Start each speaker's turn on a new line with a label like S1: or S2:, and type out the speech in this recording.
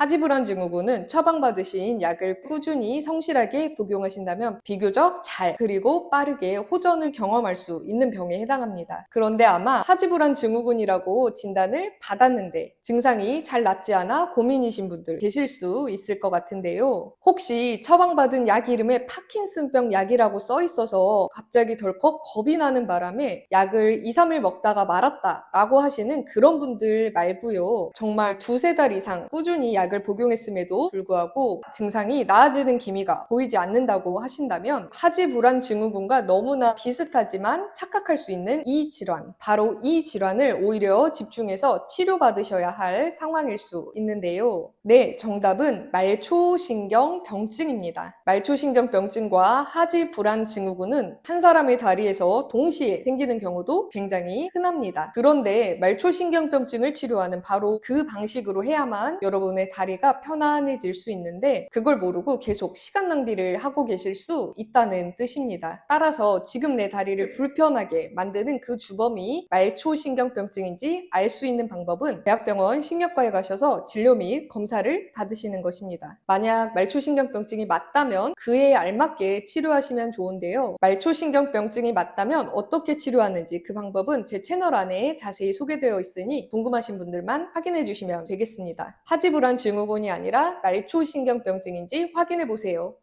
S1: 하지불안 증후군은 처방받으신 약을 꾸준히 성실하게 복용하신다면 비교적 잘 그리고 빠르게 호전을 경험할 수 있는 병에 해당합니다. 그런데 아마 하지불안 증후군이라고 진단을 받았는데 증상이 잘 낫지 않아 고민이신 분들 계실 수 있을 것 같은데요. 혹시 처방받은 약 이름에 파킨슨병 약이라고 써 있어서 갑자기 덜컥 겁이 나는 바람에 약을 2, 3일 먹다가 말았다라고 하시는 그런 분들 말고요. 정말 두세 달 이상 꾸준히 약을 복용했음에도 불구하고 증상이 나아지는 기미가 보이지 않는다고 하신다면 하지 불안 증후군과 너무나 비슷하지만 착각할 수 있는 이 질환, 바로 이 질환을 오히려 집중해서 치료받으셔야 할 상황일 수 있는데요. 네, 정답은 말초신경 병증입니다. 말초신경 병증과 하지 불안 증후군은 한 사람의 다리에서 동시에 생기는 경우도 굉장히 흔합니다. 그런데 말초신경 병증을 치료하는 바로 그 방식으로 해야만 여러분의 다리가 편안해질 수 있는데 그걸 모르고 계속 시간 낭비를 하고 계실 수 있다는 뜻입니다. 따라서 지금 내 다리를 불편하게 만드는 그 주범이 말초신경병증인지 알 수 있는 방법은 대학병원 신경과에 가셔서 진료 및 검사를 받으시는 것입니다. 만약 말초신경병증이 맞다면 그에 알맞게 치료하시면 좋은데요. 말초신경병증이 맞다면 어떻게 치료하는지 그 방법은 제 채널 안에 자세히 소개되어 있으니 궁금하신 분들만 확인해 주시면 되겠습니다. 하지불안 증후군이 아니라 말초신경병증인지 확인해 보세요.